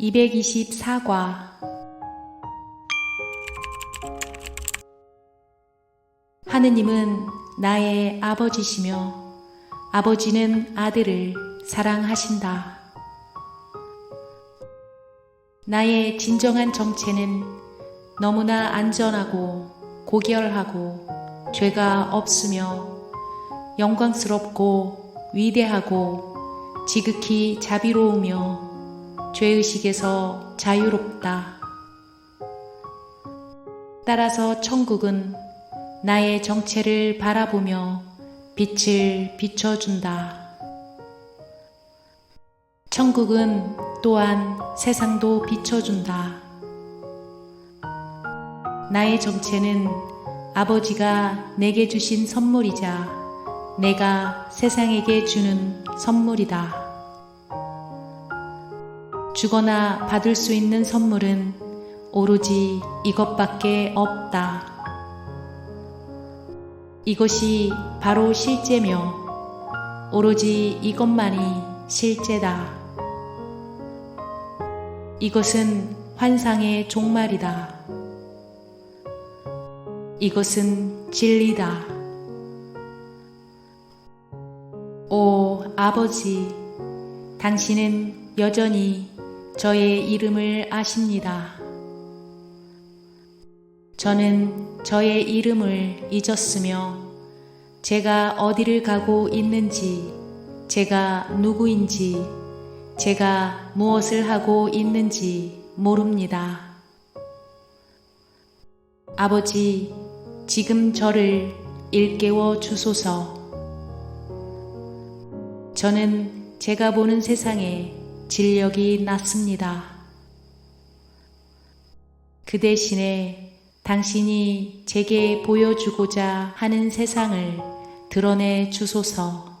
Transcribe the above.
224과 하느님은 나의 아버지시며 아버지는 아들을 사랑하신다. 나의 진정한 정체는 너무나 안전하고 고결하고 죄가 없으며 영광스럽고 위대하고 지극히 자비로우며 죄의식에서 자유롭다. 따라서 천국은 나의 정체를 바라보며 빛을 비춰준다. 천국은 또한 세상도 비춰준다. 나의 정체는 아버지가 내게 주신 선물이자 내가 세상에게 주는 선물이다. 주거나 받을 수 있는 선물은 오로지 이것밖에 없다. 이것이 바로 실제며 오로지 이것만이 실제다. 이것은 환상의 종말이다. 이것은 진리다. 오 아버지, 당신은 여전히 저의 이름을 아십니다. 저는 저의 이름을 잊었으며 제가 어디를 가고 있는지, 제가 누구인지, 제가 무엇을 하고 있는지 모릅니다. 아버지, 지금 저를 일깨워 주소서. 저는 제가 보는 세상에 진력이 났습니다. 그 대신에 당신이 제게 보여주고자 하는 세상을 드러내 주소서.